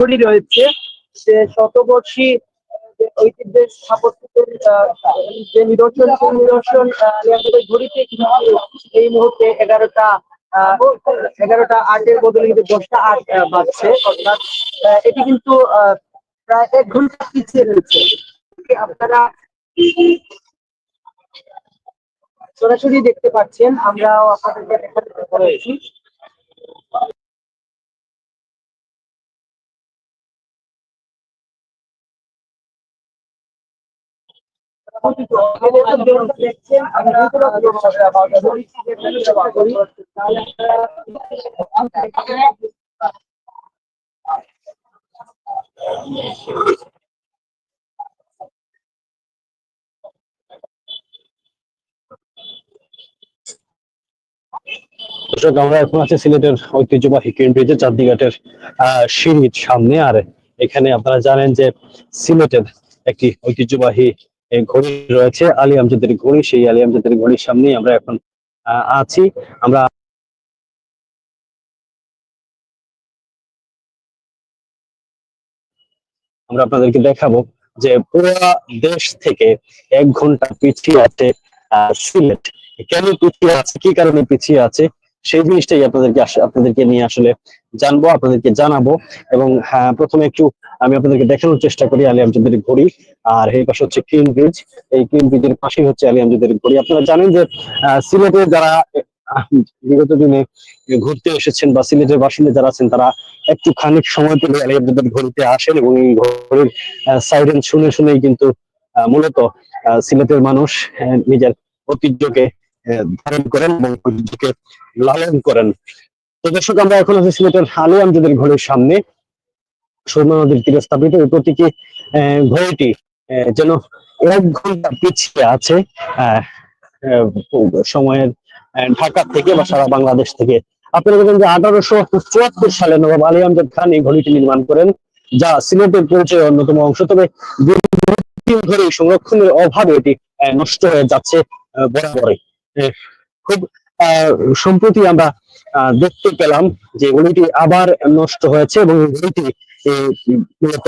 ঘড়ি রয়েছে। যে শতবর্ষী ঐতিহ্যের স্থাপত্যের যে নিদর্শন, সেই নিদর্শন ঘড়িতে কিন্তু এই মুহূর্তে এগারোটা এগারোটা আটের বদলে কিন্তু দশটা আট বাজছে। অর্থাৎ এটি কিন্তু প্রায় এক ঘণ্টা পিছিয়ে রয়েছে। আপনারা সরাসরি দেখতে পাচ্ছেন, আমরাও আপনাদেরকে দেখাতে চেষ্টা আমরা এখন আছি সিলেটের ঐতিহ্যবাহী চাঁদদিঘাটের আহ, সিঁড়ির সামনে। আর এখানে আপনারা জানেন যে সিলেটের একটি ঐতিহ্যবাহী এই ঘড়ি রয়েছে, আলী আমজাদের ঘড়ি। সেই আলী আমজাদের ঘড়ির সামনেই আমরা এখন আছি। আমরা আমরা আপনাদেরকে দেখাবো যে পুরো দেশ থেকে এক ঘণ্টা পিছিয়ে আছে সিলেট। কেন পিছিয়ে আছে? কি কারণে পিছিয়ে আছে? সেই জিনিসটাই আপনাদেরকে আপনাদেরকে নিয়ে আসলে জানব, আপনাদেরকে জানাব। এবং হ্যাঁ প্রথমে একটু আমি আপনাদেরকে দেখানোর চেষ্টা করি আলী আমজাদের ঘড়ি। আর এই পাশে হচ্ছে ক্রিম ব্রিজ। এই ক্রিম ব্রিজের পাশেই হচ্ছে আলী আমজাদের ঘড়ি। আপনারা জানেন যে সিলেটে যারা বিগত দিনে ঘুরতে এসেছেন বা সিলেটের বাসিন্দা যারা আছেন, তারা একটু খানিক সময় পেলে আলী আমজাদের ঘড়িতে আসেন এবং এই ঘড়ির সাইরেন শুনে শুনেই কিন্তু মূলত সিলেটের মানুষ নিজের ঐতিহ্যকে ধারণ করেন এবং ঐতিহ্যকে লালন করেন। তো দর্শক আমরা এখন আছি সিলেটের আলী আমজাদের ঘড়ির সামনে। সুরমা নদীর তীরে স্থাপিত এই প্রতীকী আহ, যেন এক ঘণ্টা পিছিয়ে আছে সময়ের ঢাকা থেকে বা সারা বাংলাদেশ থেকে। আপনারা দেখেন যে আঠারোশো চুয়াত্তর সালে নবাব আলী আমজাদ খান এই ঘড়িটি নির্মাণ করেন যা সিলেটের পরিচয়ের অন্যতম অংশ। তবে দীর্ঘদিন ধরে সংরক্ষণের অভাবে এটি নষ্ট হয়ে যাচ্ছে বরাবরই। খুব সম্প্রতি আমরা দেখতে পেলাম যে ঘড়িটি আবার নষ্ট হয়েছে এবং মূলত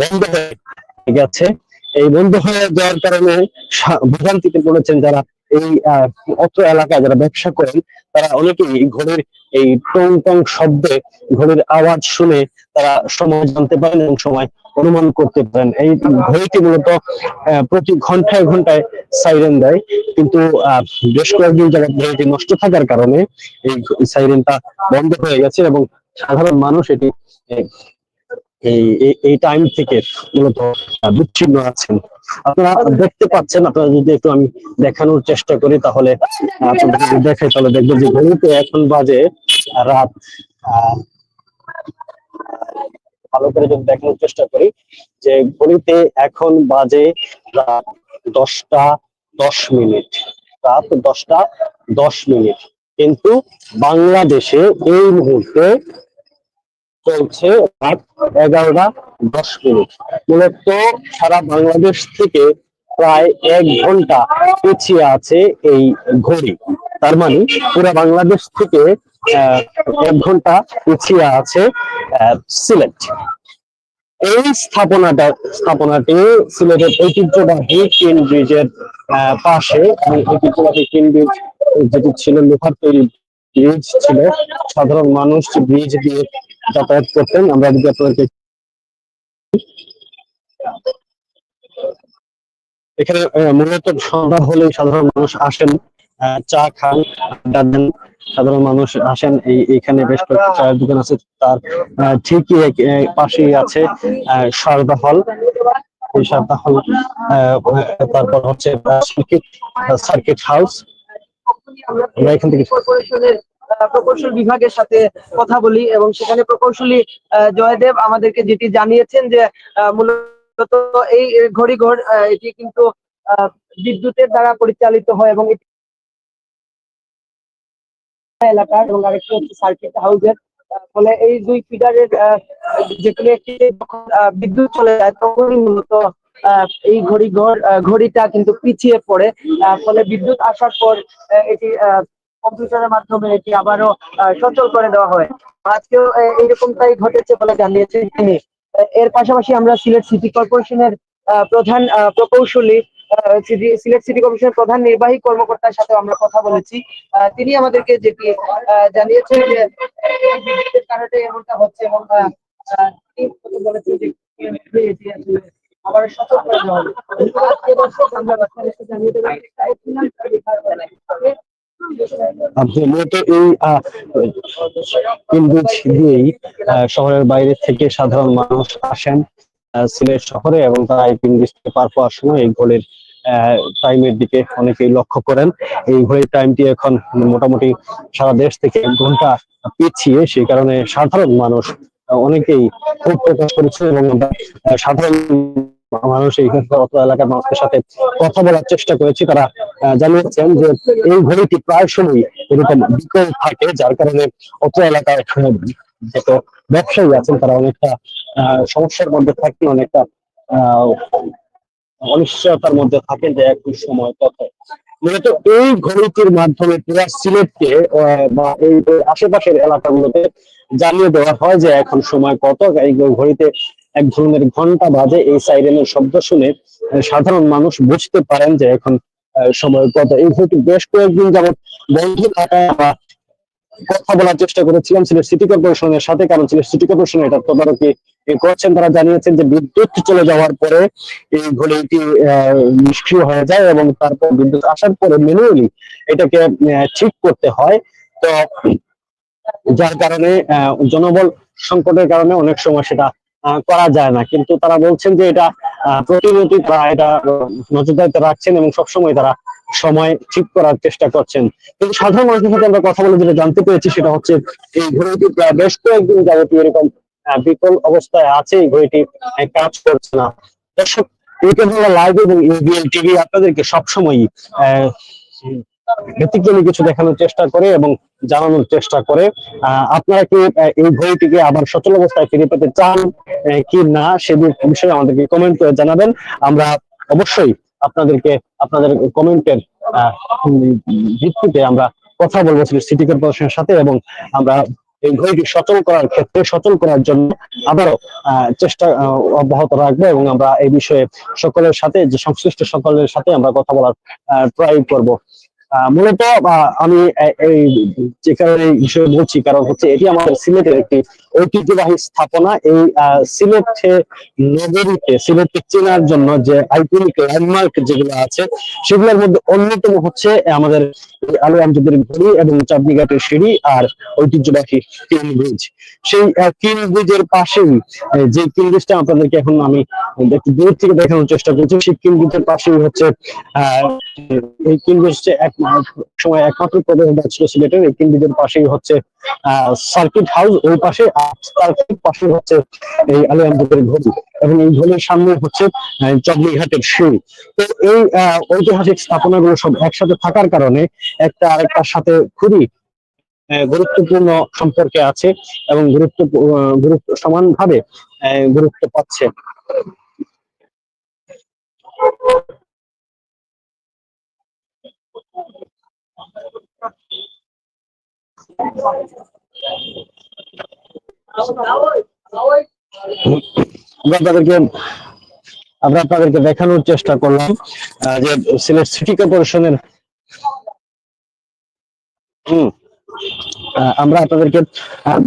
বন্ধ হয়ে গেছে। এই বন্ধ হয়ে যাওয়ার কারণে ভোগান্তিতে পড়েছেন যারা এই অত্র এলাকায় যারা ব্যবসা করেন, তারা অনেকেই ঘড়ির এই টং টং শব্দে ঘড়ির আওয়াজ শুনে তারা সময় জানতে পারেন এবং সময় অনুমান করতে পারেন। এই ঘড়িটি মূলত প্রতি ঘন্টায় ঘন্টায় সাইরেন দেয়। কিন্তু বেশ কয়েকদিন যাবত ঘড়িটি নষ্ট থাকার কারণে এই সাইরেনটা বন্ধ হয়ে গেছে এবং সাধারণ মানুষ এটি, এই, এই- টাইম থেকে মূলত বিচ্ছিন্ন আছেন। আপনারা দেখতে পাচ্ছেন, আপনারা যদি একটু আমি দেখানোর চেষ্টা করি তাহলে দেখাই, তাহলে দেখবেন যে ঘড়িতে এখন বাজে রাত ভালো করে যদি দেখানোর চেষ্টা করি যে ঘড়িতে এখন বাজে রাত দশটা দশ মিনিট। রাত দশটা দশ মিনিট। কিন্তু বাংলাদেশে এই মুহূর্তে চলছে রাত এগারোটা দশ মিনিট। মূলত সারা বাংলাদেশ থেকে প্রায় এক ঘণ্টা পিছিয়ে আছে এই ঘড়ি। তার মানে পুরো বাংলাদেশ থেকে এক ঘণ্টা পিছিয়ে আছে সিলেট। এই স্থাপনাটা, স্থাপনাটি সিলেটের ঐতিহ্যবাহী কিন ব্রিজের পাশে ঐতিহ্যবাহী কিন ব্রিজ যেটি ছিল, লোহার তৈরি ব্রিজ ছিল। সাধারণ মানুষ ব্রিজ দিয়ে যাতায়াত করতেন। আমরা যদি আপনাদেরকে এখানে মূলত সন্ধ্যা হলে সাধারণ মানুষ আসেন চা খান, আড্ডা দেন। সাধারণ মানুষ আসেন এই এখানে বেশ কয়েকটি চায়ের দোকান আছে তার ঠিকই পাশেই আছে সারদা হল। এই সারদা হল তারপর হচ্ছে সার্কিট হাউস আমরা এখান থেকে প্রকৌশল বিভাগের সাথে কথা বলি এবং সেখানে প্রকৌশলী জয়দেব আমাদেরকে যেটি জানিয়েছেন যে মূলত এই ঘড়ি ঘর আহ, এটি কিন্তু বিদ্যুতের দ্বারা পরিচালিত হয় এবং এলাকার এবং আরেকটি হচ্ছে সার্কিট হাউসের ফলে এই দুই ফিডারের যে কোনো একটি বিদ্যুৎ চলে যায় তখনই মূলত এই ঘড়ি ঘর ঘড়িটা কিন্তু পিছিয়ে পড়ে। ফলে বিদ্যুৎ আসার পর এটি কম্পিউটারের মাধ্যমে এটি আবারও সচল করে দেওয়া হয়। আজকেও আহ, এইরকমটাই ঘটেছে বলে জানিয়েছেন তিনি। এর পাশাপাশি আমরা সিলেট সিটি কর্পোরেশনের প্রধান প্রকৌশলী সিলেট সিটি কর্পোরেশনের প্রধান নির্বাহী কর্মকর্তার সাথে আমরা কথা বলেছি। তিনি আমাদেরকে যেটি জানিয়েছেন যে বিদ্যুতের কারণে এমনটা হচ্ছে এবং মূলত এই ইন্দুজ শহরের বাইরে থেকে সাধারণ মানুষ আসেন সিলেট শহরে এবং তারা এই পিন্ডিজ থেকে পার পাওয়ার সময় এই ঘোলের টাইমের দিকে অনেকেই লক্ষ্য করেন। এই ঘড়ির টাইমটি এখন মোটামুটি সারা দেশ থেকে এক ঘণ্টা পিছিয়ে, সেই কারণে সাধারণ মানুষ অনেকেই ক্ষোভ প্রকাশ করেছে এবং সাধারণ মানুষ এইখানকার অত এলাকার মানুষের সাথে কথা বলার চেষ্টা করেছি। তারা জানিয়েছেন যে এই ঘড়িটি প্রায় সময় এরকম বিকল থাকে, যার কারণে অত এলাকায় যত ব্যবসায়ী আছেন, তারা অনেকটা সমস্যার মধ্যে থাকেন অনেকটা অনিশ্চয়তার মধ্যে থাকেন যে একই সময় কত মূলত এই ঘড়িটির মাধ্যমে পুরা সিলেটকে বা এই আশেপাশের এলাকাগুলোতে জানিয়ে দেওয়া হয় যে এখন সময় কত। এই ঘড়িতে এক ধরনের ঘণ্টা বাজে। এই সাইরেনের শব্দ শুনে সাধারণ মানুষ বুঝতে পারেন যে এখন সময় কত। এই ঘড়িটি বেশ কয়েকদিন যাবত বন্ধ থাকায় আমরা কথা বলার চেষ্টা করেছিলাম। সিলেট সিটি কর্পোরেশনের সাথে, কারণ সিলেট সিটি কর্পোরেশন এটা তদারকি করছেন তারা জানিয়েছেন যে বিদ্যুৎ চলে যাওয়ার পরে এই ঘড়িটি নিষ্ক্রিয় হয়ে যায় এবং তারপর বিদ্যুৎ আসার পরে ম্যানুয়ালি এটাকে ঠিক করতে হয়। তো যার কারণে জনবল সংকটের কারণে অনেক সময় সেটা করা যায় না। কিন্তু তারা বলছেন যে এটা প্রতিনিয়ত তারা এটা নজরদারিতে রাখছেন এবং সবসময় তারা সময় ঠিক করার চেষ্টা করছেন। কিন্তু সাধারণ মানুষের সাথে আমরা কথা বলে যেটা জানতে পেরেছি সেটা হচ্ছে এই ঘড়িটি প্রায় বেশ কয়েকদিন যাবতীয় এরকম বিকল অবস্থায় আছে এই ঘড়িটি কাজ করছে না। দর্শক ইউটিউব লাইভ এবং ইউবিএল টিভি আপনাদেরকে সবসময় আহ, ব্যতিক্রমী কিছু দেখানোর চেষ্টা করে এবং জানানোর চেষ্টা করে। আপনারা কি এই ঘড়িটিকে আবার সচল অবস্থায় ফিরে পেতে চান কি না, সে বিষয়ে আমাদেরকে কমেন্ট করে জানাবেন। আমরা অবশ্যই আপনাদেরকে, আপনাদের কমেন্টের ভিত্তিতে আমরা কথা বলব সিটি কর্পোরেশনের সাথে এবং আমরা এই ঘড়িটি সচল করার ক্ষেত্রে সচল করার জন্য আবারও চেষ্টা অব্যাহত রাখব এবং আমরা এই বিষয়ে সকলের সাথে, যে সংশ্লিষ্ট সকলের সাথে আমরা কথা বলার ট্রাই করব। মূলত আমি এই যে কারণে বিষয়ে বলছি, কারণ হচ্ছে এটি আমাদের সিলেটের একটি ঐতিহ্যবাহী স্থাপনা। এই সিলেটে নগরীতে, সিলেটকে চেনার জন্য যে আইকনিক ল্যান্ডমার্ক যেগুলো আছে, সেগুলোর মধ্যে অন্যতম হচ্ছে আমাদের আলু ঘড়ি এবং সিঁড়ি আর ঐতিহ্যবাহী কিং ব্রিজ। সেই কিং ব্রিজের পাশেই যে কিং ব্রিজটা আপনাদেরকে এখন আমি একটু দূর থেকে দেখানোর চেষ্টা করছি, সেই কিং ব্রিজের পাশেই হচ্ছে, আহ, এই কিং ব্রিজটা এক সময় একমাত্র প্রবেশদ্বার ছিল সিলেটের এই কিং ব্রিজের পাশেই হচ্ছে সার্কিট হাউস ওই পাশে সার্কিট পাশে হচ্ছে এই আলু আমজাদের ঘড়ি এবং এই ঘড়ির সামনে হচ্ছে আহ, চকরিঘাটের সিঁড়ি। তো এই ঐতিহাসিক স্থাপনাগুলো সব একসাথে থাকার কারণে একটা আরেকটার সাথে খুবই গুরুত্বপূর্ণ সম্পর্কে আছে এবং গুরুত্ব গুরুত্ব সমানভাবে গুরুত্ব পাচ্ছে। আমরা আপনাদেরকে আমরা আপনাদেরকে দেখানোর চেষ্টা করলাম যে সিলেট সিটি কর্পোরেশনের হুম আমরা আপনাদেরকে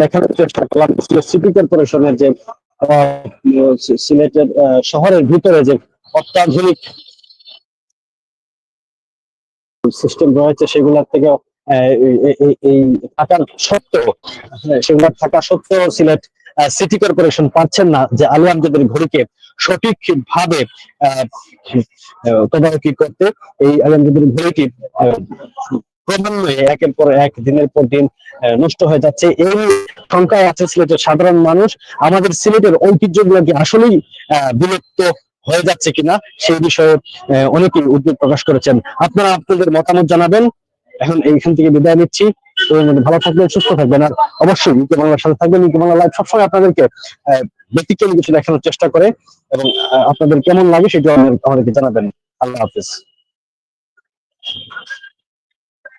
দেখানোর চেষ্টা করলাম সিলেট সিটি কর্পোরেশনের যে সিলেটের শহরের ভিতরে যে অত্যাধুনিক সিস্টেম রয়েছে সেগুলোর থেকে এই থাকার সত্ত্বেও হ্যাঁ, সেগুলো থাকা সত্ত্বেও সিলেট সিটি কর্পোরেশন পারছেন না যে আলু ঘড়িকে সঠিকভাবে আহ, আহ, তদারকি করতে এই আলু আমজাদের ঘড়িটি ক্রমান্বয়ে একের পর এক দিনের পর দিন নষ্ট হয়ে যাচ্ছে। এই সংখ্যায় আছে সিলেটের সাধারণ মানুষ। আমাদের সিলেটের ঐতিহ্যগুলো কি আসলেই বিলুপ্ত হয়ে যাচ্ছে কিনা সেই বিষয়ে অনেকে উদ্বেগ প্রকাশ করেছেন। আপনারা আপনাদের মতামত জানাবেন। এখন এইখান থেকে বিদায় নিচ্ছি। ভালো থাকবেন, সুস্থ থাকবেন। আর অবশ্যই ইউকে বাংলার সাথে থাকবেন। ইউকে বাংলা লাইভ সবসময় আপনাদেরকে ব্যতিক্রমী কিছু দেখানোর চেষ্টা করে এবং আপনাদের কেমন লাগে সেটা আমাদেরকে জানাবেন। আল্লাহ হাফিজ।